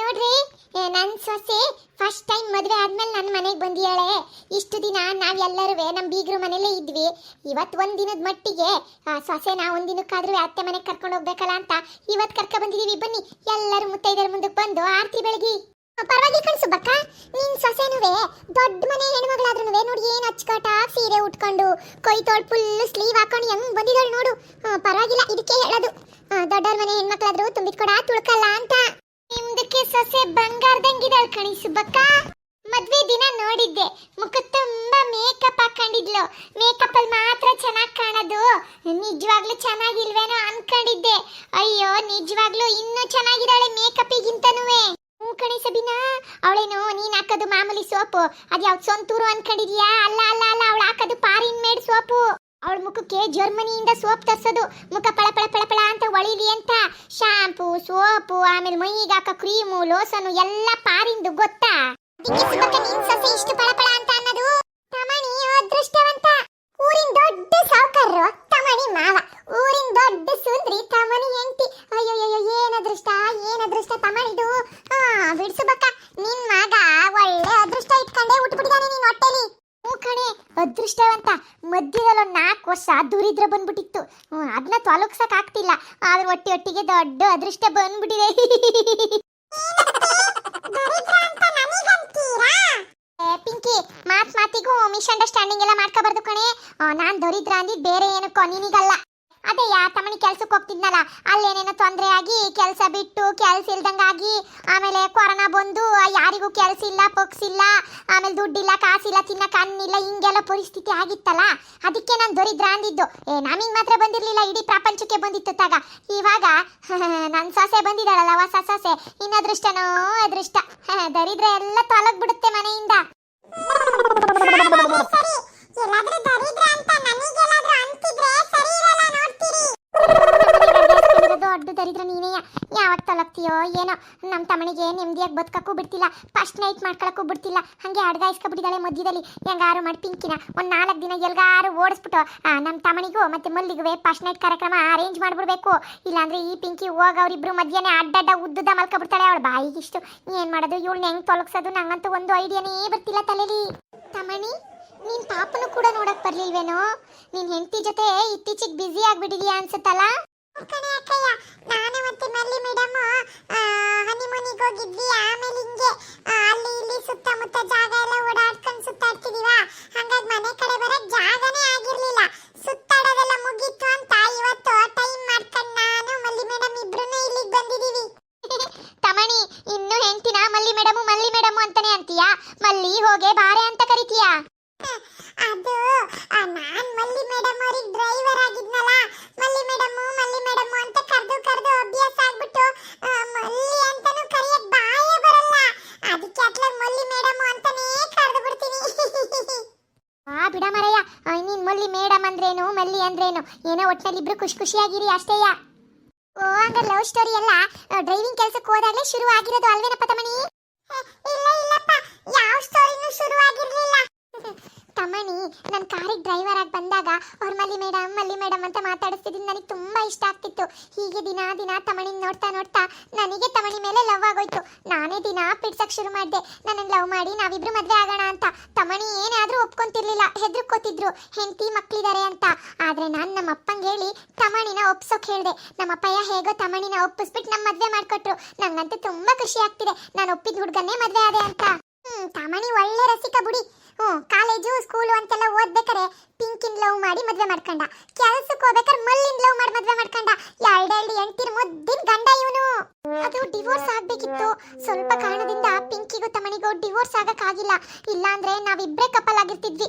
ನೋಡ್ರಿ ನನ್ನ ಸೊಸೆ ಫಸ್ಟ್ ಟೈಮ್ ಮದುವೆ ಆದ್ಮೇಲೆ ನನ್ನ ಮನೆಗೆ ಬಂದಿಯಾಳೆ ಇಷ್ಟು ದಿನ ನಾವೆಲ್ಲರೂ ನಮ್ಮ ಬೀಗರು ಮನೇಲೇ ಇದ್ವಿ. ಇವತ್ತು ಒಂದಿನದ ದಿನದ ಮಟ್ಟಿಗೆ ಸೊಸೆ ನಾ ಒಂದು ಅತ್ತೆ ಮನೆಗೆ ಕರ್ಕೊಂಡು ಹೋಗ್ಬೇಕಲ್ಲ ಅಂತ ಇವತ್ತು ಕರ್ಕ ಬಂದಿದೀವಿ. ಬನ್ನಿ, ಎಲ್ಲರೂ ಮುತ್ತೈದರ ಮುಂದಕ್ಕೆ ಬಂದು ಆರ್ತಿ ಬೆಳಗಿ. ಪರವಾಗಿ ಕಣ್ ಸುಬ್ಬಕ್ಕ, ನಿನ್ ಸೊಸೆನುವೆ, ದೊಡ್ಡ ಮನೆ ಹೆಣ್ಮಗಳಾದ್ರೂ ನೋಡಿ ಏನು ಅಚ್ಚುಕಟ್ಟಾಗಿ ಸೀರೆ ಉಟ್ಕೊಂಡು, ಕೈ ತೊಳ್ ಫುಲ್ ಸ್ಲೀವ್ ಹಾಕೊಂಡು ಹೆಂಗ್ ಬಂದಿದ್ದಾಳೆ ನೋಡು. ಪರವಾಗಿಲ್ಲ, ಇದಕ್ಕೆ ಹೇಳೋದು. ದೊಡ್ಡವ್ರ ಮನೆ ಹೆಣ್ಮಕ್ಳಾದ್ರೂ ತುಂಬಿದ್ ಕೊಡ ತುಳ್ಕಲ್ಲ ಅಂತ. ಸೊಸೆ ಬಂಗಾರದಂಗಿದಾಳ್ ಕಣಿ ಸುಬ್ಬಕ್ಕ. ಮದ್ವೆ ದಿನ ನೋಡಿದ್ದೆ. ಮುಖ ತುಂಬಾ ಮೇಕಪ್ ಹಾಕೊಂಡಿದ್ಲು. ಮೇಕಪ್ ಅಲ್ಲಿ ಮಾತ್ರ ಚೆನ್ನಾಗಿ ಕಾಣೋದು. ನಿಜವಾಗ್ಲೂ ಚೆನ್ನಾಗಿಲ್ವೇನೋ ಅನ್ಕೊಂಡಿದ್ದೆ. ಅಯ್ಯೋ, ನಿಜವಾಗ್ಲೂ ಇನ್ನೂ ಚೆನ್ನಾಗಿದ್ದಾಳೆ ಮೇಕಪ್ಪಿಗಿಂತನೂ ಹ್ಞೂ ಕಣೆ ಸಬಿನಾ, ಅವಳೇನು ನೀನ್ ಹಾಕೋದು ಮಾಮೂಲಿ ಸೋಪು? ಅದು ಯಾವ್ದು ಸೊಂತೂರು ಅನ್ಕೊಂಡಿದ್ಯಾ? ಅಲ್ಲ ಅಲ್ಲ ಅಲ್ಲ, ಅವಳು ಹಾಕೋದು ಪಾರಿನ್ ಮೇಡ್ ಸೋಪು. ಅವಳ ಮುಖಕ್ಕೆ ಜರ್ಮನಿಯಿಂದ ಸೋಪ್ ತರಿಸೋದು. ಮುಖ ಪಳ ಪಳ ಪಳ ಪಳ ಅಂತ ಒಳಿಲಿ ಅಂತ. ಶಾಂಪೂ, ಸೋಪು, ಆಮೇಲೆ ಮೈಗೆ ಹಾಕೋ ಕ್ರೀಮು, ಲೋಸನು ಎಲ್ಲ ಪಾರಿಂದು ಗೊತ್ತಾ? ಇಷ್ಟು ಪಳ ಪಳ ಅಂತ ಅನ್ನೋದು? ಅದೃಷ್ಟವಂತ. ಊರಿನ ದೊಡ್ಡ ಸಾವುಕಾರರು ತಮಣಿ ಮಾವ ಊರಿನ ದೊಡ್ಡ ಸುಂದ್ರಿ ತಮಣಿ ಹೆಂಡತಿ ಅಯ್ಯೋ ಏನ್ ಅದೃಷ್ಟ ಏನ್ ಅದೃಷ್ಟ ತಮಣಿದು ಹಾ ಬಿಡ್ಸುಬಕ್ಕ ನಿನ್ ಮಗ ಒಳ್ಳೆ ಅದೃಷ್ಟ ಇಟ್ಕೊಂಡೇ ಉಟ್ಬಿಟ್ಟಿದಾನೆ ನಿನ್ ಹೊಟ್ಟೆಲಿ ಹ್ಞೂ ಕಣೆ ಅದೃಷ್ಟವಂತ ಮಧ್ಯದಲ್ಲಿ ಒಂದು ನಾಲ್ಕು ವರ್ಷ ದುರಿದ್ರೆ ಬಂದ್ಬಿಟ್ಟಿತ್ತು. ಅದನ್ನ ತೊಲಗ್ಸಕ್ ಆಗ್ತಿಲ್ಲ. ಆದ್ರೆ ಒಟ್ಟಿ ಒಟ್ಟಿಗೆ ದೊಡ್ಡ ಅದೃಷ್ಟ ಬಂದ್ಬಿಟ್ಟಿದೆ. ಪಿಂಕಿ, ಮಾತ್ ಮಾತಿಗೂ ಮಿಸ್ಅಂಡರ್ಸ್ಟ್ಯಾಂಡಿಂಗ್ ಎಲ್ಲ ಮಾಡ್ಕೋಬಾರ್ದು ಕಣೆ. ನಾನು ದರಿದ್ರ ಅಂದಿದ್ ಬೇರೆ ಏನಕ್ಕೋ ನಿನಗಲ್ಲ. ಅದೇ ಯಾ, ತಮ್ಮನಿ ಕೆಲ್ಸಕ್ಕೆ ಹೋಗ್ತಿದ್ನಲ್ಲ ಅಲ್ಲೇನೇನೋ ತೊಂದರೆ ಆಗಿ ಕೆಲಸ ಬಿಟ್ಟು, ಕೆಲಸ ಇಲ್ದಂಗಾಗಿ ಆಮೇಲೆ ಕೊರೋನಾ ಬಂದು ಯಾರಿಗೂ ಕೆಲಸ ಇಲ್ಲ, ಪಕ್ಸ್ ಇಲ್ಲ, ಆಮೇಲೆ ದುಡ್ಡಿಲ್ಲ, ಕಾಸಿಲ್ಲ ತಿನ್ನಕ್ ಅನ್ನಿಲ್ಲ ಹಿಂಗೆಲ್ಲ ಪರಿಸ್ಥಿತಿ ಆಗಿತ್ತಲ್ಲ? ಅದಕ್ಕೆ ನಾನು ದರಿದ್ರ ಅಂದಿದ್ದು. ಏ ನಮಗೆ ಮಾತ್ರ ಬಂದಿರಲಿಲ್ಲ, ಇಡೀ ಪ್ರಪಂಚಕ್ಕೆ ಬಂದಿತ್ತು ತಾಗ. ಇವಾಗ ನನ್ನ ಸೊಸೆ ಬಂದಿದ್ದಾಳಲ್ಲ ಹೊಸ ಸೊಸೆ. ಇನ್ನು ಅದೃಷ್ಟನೋ ಅದೃಷ್ಟ. ದರಿದ್ರ ಎಲ್ಲ ತೊಲಗ್ಬಿಡುತ್ತೆ ಮನೆಯಿಂದ. ದೊಡ್ಡ ದರಿದ್ರ ನೀನೇ ಯಾವಾಗ ತಲಗ್ತೀಯೋ ಏನೋ. ನಮ್ಮ ತಮ್ಮನಿಗೆ ನೆಮ್ಮದಿಯಾಗಿ ಬದುಕಕ್ಕೂ ಬಿಡ್ತಿಲ್ಲ ಫಸ್ಟ್ ನೈಟ್ ಮಾಡ್ಕೊಳಕ್ಕೂ ಬಿಡ್ತಿಲ್ಲ. ಹಂಗೆ ಅಡ್ಗಾಯಿಸ್ಕೊಬಿಟ್ಟಿದ್ದಾಳೆ ಮಧ್ಯದಲ್ಲಿ. ಹೆಂಗಾರು ಮಾಡಿ ಪಿಂಕಿನ. ಒಂದು ನಾಲ್ಕು ದಿನ ಎಲ್ಗಾರು ಓಡಿಸ್ಬಿಟ್ಟು ನಮ್ಮ ತಮ್ಮನಿಗೂ ಮತ್ತೆ ಮಲ್ಲಿಗೂ ಫಸ್ಟ್ ನೈಟ್ ಕಾರ್ಯಕ್ರಮ ಅರೇಂಜ್ ಮಾಡಿಬಿಡ್ಬೇಕು. ಇಲ್ಲಾಂದ್ರೆ ಈ ಪಿಂಕಿ ಹೋಗ ಅವರಿಬ್ಬರು ಮಧ್ಯಾಹ್ನ ಅಡ್ಡಡ್ಡ ಉದ್ದುದ ಮಲ್ಕೊಬಿಡ್ತಾಳೆ ಅವಳು. ಬಾಯಿಗಿಷ್ಟು ಏನು ಮಾಡೋದು? ಇವಳನ್ನ ಹೆಂಗೆ ತೊಲಗ್ಸೋದು? ನಂಗಂತೂ ಒಂದು ಐಡಿಯಾನೇ ಬರ್ತಿಲ್ಲ ತಲೆಲಿ. ತಮಣಿ ನೀನ್ ಪಾಪನು ಕೂಡ ನೋಡಕ್ ಬರ್ಲಿಲ್ವೇನೋ? ನಿನ್ ಹೆಂಡತಿ ಜೊತೆ ಇತ್ತೀಚೆಗೆ ಬ್ಯುಸಿ ಆಗ್ಬಿಟ್ಟಿದ್ಯಾ ಅನ್ಸುತ್ತಲ್ಲ? ಕಣೆ ಅಕ್ಕಯ್ಯ, ನಾನು ಮತ್ತೆ ಮಲ್ಲಿ ಮೇಡಮ್ ಹನಿಮೂನಿಗೆ ಹೋಗಿದ್ವಿ. ಆಮೇಲೆ ಹಿಂಗೆ ಅಲ್ಲಿ ಇಲ್ಲಿ ಸುತ್ತಮುತ್ತ ಜಾಗ ಎಲ್ಲ ಓಡಾಡ್ಕೊಂಡು ಸುತ್ತಾಡ್ತಿದೀವಾ? ಹಂಗಾಗಿ ಮನೆ ಕಡೆ ಬರಕ್ ಜಾಗನೇ ಆಗಿರ್ಲಿಲ್ಲ. ಸುತ್ತಾಡೋದೆಲ್ಲ ಮುಗೀತು ಅಂತ ಇವತ್ತು ಟೈಮ್ ಮಾಡ್ಕೊಂಡು ನಾನು, ಮಲ್ಲಿ ಮೇಡಮ್ ಇಬ್ರು ಇಲ್ಲಿಗೆ ಬಂದಿದೀವಿ. ತಮಣಿ, ಇನ್ನು ಹೆಂಡ್ತಿನ? ಮಲ್ಲಿ ಮೇಡಮ್ ಮಲ್ಲಿ ಮೇಡಮ್ ಅಂತಾನೆ ಅಂತೀಯಾ? ಮಲ್ಲಿ, ಹೋಗೆ, ಬಾರೆ ಅಂತ ಕರಿತೀಯಾ? ಅದು ನಾನ್ ಮಲ್ಲಿ ಮೇಡಮ್ ಅವ್ರಿಗೆ ಡ್ರೈವರ್ ಆಗಿದ್ನಲ್ಲ ಮಲ್ಲಿ ಮೇಡಮ್ ಮಲ್ಲಿ ಮೇಡಮ್ ಅಂತ ಕರೆದು ಕರೆದು ಅಭ್ಯಾಸ ಆಗ್ಬಿಟ್ಟು ಆ, ಮಲ್ಲಿ ಅಂತಾನು ಕರೆಯಕ್ ಬಾಯೇ ಬರಲ್ಲ ಅದಕ್ಕೆ ಅಟ್ಲ ಮಲ್ಲಿ ಮೇಡಮ್ ಅಂತಾನೇ ಕರೆದು ಬಿಡ್ತೀನಿ ಆ ಬಿಡ ಮರಯ್ಯ ಆ, ನೀನ್ ಮಲ್ಲಿ ಮೇಡಮ್ ಅಂದ್ರೇನು ಮಲ್ಲಿ ಅಂದ್ರೇನು ಏನೋ ಒಟ್ನಲ್ಲಿ ಇಬ್ರು ಖುಷಿ ಖುಷಿಯಾಗಿರಿ ಅಷ್ಟೇಯ. ಓ, ಅಂದ್ರೆ ಲವ್ ಸ್ಟೋರಿ ಎಲ್ಲ ಡ್ರೈವಿಂಗ್ ಕೆಲಸಕ್ಕೆ ಹೋದಾಗ್ಲೇ ಶುರು ಆಗಿರೋದು ಅಲ್ವೇನಪ್ಪ ತಮಣಿ ಇಲ್ಲ, ಇಲ್ಲಪ್ಪ. ಯಾವ ಸ್ಟೋರಿನೂ ಶುರು ಆಗಿರ್ಲಿಲ್ಲ. ತಮಣಿ ನನ್ನ ಕಾರಿಗೆ ಡ್ರೈವರ್ ಆಗಿ ಬಂದಾಗ ಅವ್ರ ಮಲ್ಲಿ ಮೇಡಮ್ ಮಲ್ಲಿ ಮೇಡಮ್ ಅಂತ ಮಾತಾಡಿಸ್ತಿದ್ದು ನನಗೆ ತುಂಬಾ ಇಷ್ಟ ಆಗ್ತಿತ್ತು. ಹೀಗೆ ದಿನ ದಿನ ತಮಣಿನ ನೋಡ್ತಾ ನೋಡ್ತಾ ನನಗೆ ತಮಣಿ ಮೇಲೆ ಲವ್ ಆಗೋಯ್ತು. ನಾನೇ ದಿನ ಪಿಡ್ಸಕ್ಕೆ ಶುರು ಮಾಡಿದೆ. ನನ್ನನ್ನು ಲವ್ ಮಾಡಿ ನಾವಿಬ್ರು ಮದುವೆ ಆಗೋಣ ಅಂತ. ತಮಣಿ ಏನಾದ್ರೂ ಒಪ್ಕೊಂತಿರ್ಲಿಲ್ಲ. ಹೆದರ್ಕೋತಿದ್ರು ಹೆಂಡತಿ ಮಕ್ಕಳಿದ್ದಾರೆ ಅಂತ. ಆದ್ರೆ ನಾನು ನಮ್ಮ ಅಪ್ಪಂಗೆ ಹೇಳಿ ತಮಣಿನ ಒಪ್ಸೋಕ್ ಹೇಳ್ದೆ. ನಮ್ಮ ಅಪ್ಪಯ್ಯ ಹೇಗೋ ತಮಣಿನ ಒಪ್ಪಿಸ್ಬಿಟ್ಟು ನಮ್ಮ ಮದುವೆ ಮಾಡಿಕೊಟ್ರು. ನಂಗಂತೂ ತುಂಬಾ ಖುಷಿ ಆಗ್ತಿದೆ. ನಾನು ಒಪ್ಪಿದ ಹುಡುಗನ್ನೇ ಮದುವೆ ಆದೆ ಅಂತ. ಹ್ಞೂ ತಮಣಿ ಒಳ್ಳೆ ರಸಿಕ ಬುಡಿ. ಹ್ಮ್ ಕಾಲೇಜು ಸ್ಕೂಲು ಅಂತೆಲ್ಲ ಓದ್ಬೇಕಾರೆ ಪಿಂಕಿನ್ ಲವ್ ಮಾಡಿ ಮದ್ವೆ ಮಾಡ್ಕೊಂಡ. ಕೆಲಸಕ್ಕೆ ಹೋಗ್ಬೇಕಾರೆ ಮಲ್ಲಿನ್ ಲವ್ ಮಾಡಿ ಮದ್ವೆ ಮಾಡ್ಕೊಂಡ. ಎರಡೆರಡು ಎಂಟಿನ ಮುದ್ದಿನ ಗಂಡ ಇವನು. ಅದು ಡಿವೋರ್ಸ್ ಆಗ್ಬೇಕಿತ್ತು. ಸ್ವಲ್ಪ ಕಾರಣದಿಂದ ಪಿಂಕಿಗೂ ತಮ್ಮನಿಗೂ ಡಿವೋರ್ಸ್ ಆಗಕ್ಕಾಗಿಲ್ಲ. ಇಲ್ಲಾಂದ್ರೆ ನಾವಿಬ್ರೇ ಕಪಲ್ ಆಗಿರ್ತಿದ್ವಿ.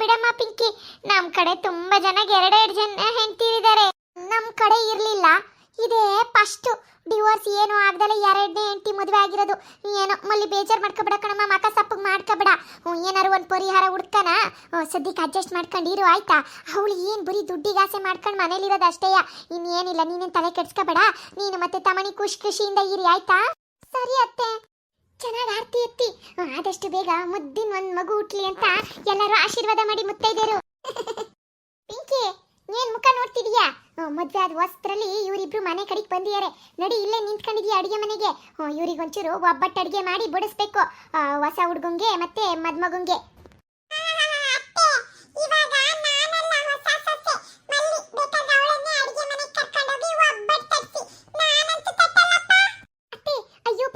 ಬಿಡಮ್ಮ ಪಿಂಕಿ. ನಮ್ ಕಡೆ ತುಂಬಾ ಜನಕ್ಕೆ ಎರಡೆರಡು ಜನ ಹೆಂಡ್ತಿರಿದ್ದಾರೆ. ನಮ್ ಕಡೆ ಇರ್ಲಿಲ್ಲ. ಇದೇ ಫಸ್ಟ್ ಡಿವೋರ್ಸ್ ಏನು ಆಗ್ದಲ್ಲ ಎರಡನೇ ಹೆಂಡತಿ ಮದುವೆ ಆಗಿರೋದು. ಏನೋ ಮಲ್ಲಿ ಬೇಜಾರ್ ಮಾಡ್ಕೊಬೇಡ ಕಣಮ್ಮ, ಮಕ ಸಪ್ಪಗೆ ಮಾಡ್ಕೊಬೇಡ. ಏನಾರು ಒಂದು ಪರಿಹಾರ ಹುಡ್ಕನ? ಸದ್ಯಕ್ಕೆ ಅಡ್ಜಸ್ಟ್ ಮಾಡ್ಕೊಂಡು ಇರು ಆಯ್ತಾ? ಅವಳು ಏನು ಬರೀ ದುಡ್ಡಿಗೆ ಆಸೆ ಮಾಡ್ಕೊಂಡು ಮನೇಲಿರೋದು ಅಷ್ಟೇಯ? ಇನ್ನೇನಿಲ್ಲ, ನೀನೇನು ತಲೆ ಕೆಡ್ಸ್ಕೊಬೇಡ? ನೀನು ಮತ್ತೆ ತಮಣಿ ಖುಷಿ ಖುಷಿಯಿಂದ ಇರಿ, ಆಯ್ತಾ? ಸರಿ ಅತ್ತೆ. ಚೆನ್ನಾಗಿ ಆರ್ತಿ ಎತ್ತಿ. ಆದಷ್ಟು ಬೇಗ ಮುದ್ದಿನ ಒಂದ್ ಮಗು ಹುಟ್ಲಿ ಅಂತ ಎಲ್ಲರೂ ಆಶೀರ್ವಾದ ಮಾಡಿ ಮುತ್ತೈದೇರು ಪಿಂಕಿ, ಏನ್ ಮುಖ ನೋಡ್ತಿದೀಯಾ? ಮದ್ವೆ ಆದ ವಸ್ತ್ರಲ್ಲಿ ಇವರಿಬ್ರು ಮನೆ ಕಡೆಗೆ ಬಂದಿದ್ದಾರೆ ನಡಿ ಇಲ್ಲೇ ನಿಂತ್ಕೊಂಡಿದೀಯ ಅಡಿಗೆ ಮನೆಗೆ. ಇವ್ರಿಗೊಂಚೂರು ಒಬ್ಬಟ್ಟು ಅಡಿಗೆ ಮಾಡಿ ಬಡಿಸ್ಬೇಕು. ಹೊಸ ಹುಡ್ಗಂಗೆ ಮತ್ತೆ ಮದ್ಮಗುಂಗೆ.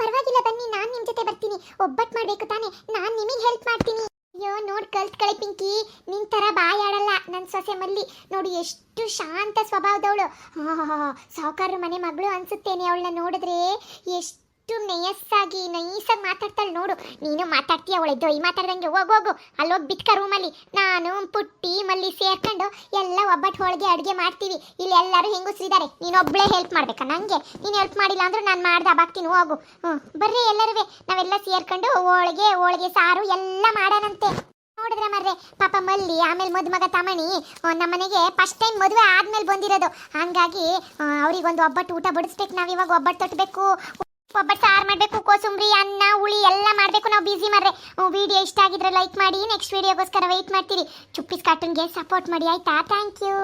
ಪರವಾಗಿಲ್ಲ ಬನ್ನಿ, ನಾನು ನಿಮ್ಮ ಜೊತೆ ಬರ್ತೀನಿ. ಒಬ್ಬಟ್ ಮಾಡಬೇಕು ತಾನೆ. ನಾನು ನಿಮಗೆ ಹೆಲ್ಪ್ ಮಾಡ್ತೀನಿ. ಅಯ್ಯೋ, ನೋಡ್ ಕಲ್ತ್ಕಳೆ ಪಿಂಕಿ. ನಿನ್ ತರ ಬಾಯಾಡಲ್ಲ ನನ್ನ ಸೊಸೆ ಮಲ್ಲಿ. ನೋಡು, ಎಷ್ಟು ಶಾಂತ ಸ್ವಭಾವದವಳು. ಸಾವುಕಾರ ಮನೆ ಮಗಳು ಅನ್ಸುತ್ತೇನೆ ಅವಳನ್ನ ನೋಡಿದ್ರೆ. ಎಷ್ಟು ನಯಸ್ಸಾಗಿ ನೈಸಾಗಿ ಮಾತಾಡ್ತಾಳೆ ನೋಡು. ನೀನು ಮಾತಾಡ್ತೀಯ ಅವಳೆ ಈ ಮಾತಾಡ್ದಂಗೆ ಹೋಗ್, ಹೋಗು. ಅಲ್ಲೋಗಿ ಬಿತ್ಕ ರೂಮಲ್ಲಿ ನಾನು, ಪುಟ್ಟಿ, ಮಲ್ಲಿ ಸೇರ್ಕೊಂಡು ಎಲ್ಲ ಒಬ್ಬಟ್ಟು ಹೋಳಿಗೆ ಅಡುಗೆ ಮಾಡ್ತೀವಿ. ಇಲ್ಲಿ ಎಲ್ಲರೂ ಹೆಂಗಸಿದ್ದಾರೆ ನೀನು ಒಬ್ಬಳೇ ಹೆಲ್ಪ್ ಮಾಡ್ಬೇಕಾ? ನಂಗೆ. ನೀನು ಹೆಲ್ಪ್ ಮಾಡಿಲ್ಲ ಅಂದ್ರೆ ನಾನು ಮಾಡ್ದೆ ಬಾಕ್ತೀನಿ ಹೋಗು. ಹ್ಞೂ ಬರ್ರಿ ಎಲ್ಲರೂ ನಾವೆಲ್ಲ ಸೇರ್ಕೊಂಡು ಹೋಳಿಗೆ ಹೋಳಿಗೆ ಸಾರು ಎಲ್ಲ ಮಾಡೋಣಂತೆ. ನೋಡಿದ್ರೆ ಮರ್ರೆ, ಪಾಪ ಮಲ್ಲಿ, ಆಮೇಲೆ ಮದುಮಗ ತಮಣಿ ನಮ್ಮ ಮನೆಗೆ ಫಸ್ಟ್ ಟೈಮ್ ಮದುವೆ ಆದ್ಮೇಲೆ ಬಂದಿರೋದು. ಹಂಗಾಗಿ ಅವ್ರಿಗೊಂದು ಒಬ್ಬಟ್ಟು ಊಟ ಬಡಿಸ್ಬೇಕು, ನಾವು ಇವಾಗ ಒಬ್ಬಟ್ಟು ತಟ್ಟಬೇಕು ಒಬ್ಬಟ್ಟು ಸಾರು ಮಾಡಬೇಕು, ಕೋಸುಂಬರಿ, ಅನ್ನ, ಹುಳಿ ಎಲ್ಲ ಮಾಡಬೇಕು, ನಾವು ಬಿಸಿ ಮರ್ರೆ. ವಿಡಿಯೋ ಇಷ್ಟ ಆಗಿದ್ರೆ ಲೈಕ್ ಮಾಡಿ ನೆಕ್ಸ್ಟ್ ವಿಡಿಯೋಗೋಸ್ಕರ ವೆಯ್ಟ್ ಮಾಡ್ತೀರಿ. ಚುಪ್ಪಿಸ್ ಕಾರ್ಟೂನ್ಗೆ ಸಪೋರ್ಟ್ ಮಾಡಿ, ಆಯ್ತಾ? Thank you